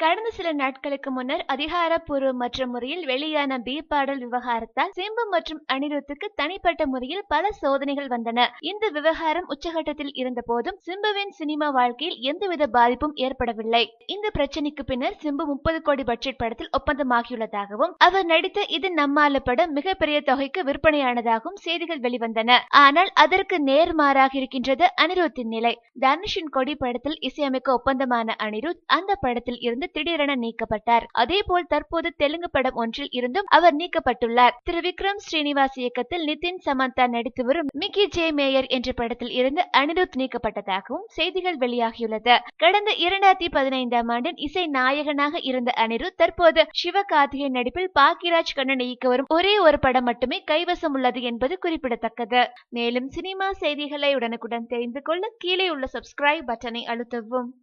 கடந்த சில நாட்களுக்கு முன்னர் அதிகாரப்பூர்வமற்ற முறையில் வெளியான பி பாடல் விவகாரத்தால் சிம்பு மற்றும் அனிருத்துக்கு தனிப்பட்ட முறையில் பல சோதனைகள் வந்தன. இந்த விவகாரம் உச்சகட்டத்தில் இருந்த போதும் சிம்புவின் சினிமா வாழ்க்கையில் எந்தவித பாதிப்பும் ஏற்படவில்லை. இந்த பிரச்சனைக்கு பின்னர் சிம்பு முப்பது கோடி பட்ஜெட் படத்தில் ஒப்பந்தமாகியுள்ளதாகவும் அவர் நடித்த இது நம்மால படம் மிகப்பெரிய தொகைக்கு விற்பனையானதாகவும் செய்திகள் வெளிவந்தன. ஆனால் அதற்கு நேர்மாறாக இருக்கின்றது அனிருத்தின் நிலை. தனுஷின் கொடி படத்தில் இசையமைக்க ஒப்பந்தமான அனிருத் அந்த படத்தில் இருந்து திடீரென நீக்கப்பட்டார். அதேபோல் தற்போது தெலுங்கு படம் ஒன்றில் இருந்தும் அவர் நீக்கப்பட்டுள்ளார். திரு. விக்ரம் ஸ்ரீனிவாஸ் இயக்கத்தில் நிதின் சமந்தா நடித்து வரும் மிக்கி ஜே மேயர் என்ற படத்தில் இருந்து அனிருத் நீக்கப்பட்டதாகவும் செய்திகள் வெளியாகியுள்ளது. கடந்த இரண்டாயிரத்தி பதினைந்தாம் ஆண்டின் இசை நாயகனாக இருந்த அனிருத் தற்போது சிவகார்த்திகேயன் நடிப்பில் பாக்கியராஜ் கண்ணன் இயக்க வரும் ஒரே ஒரு படம் மட்டுமே கைவசம் உள்ளது என்பது குறிப்பிடத்தக்கது. மேலும் சினிமா செய்திகளை உடனுக்குடன் தெரிந்து கொள்ள கீழே உள்ள சப்ஸ்கிரைப் பட்டனை அழுத்தவும்.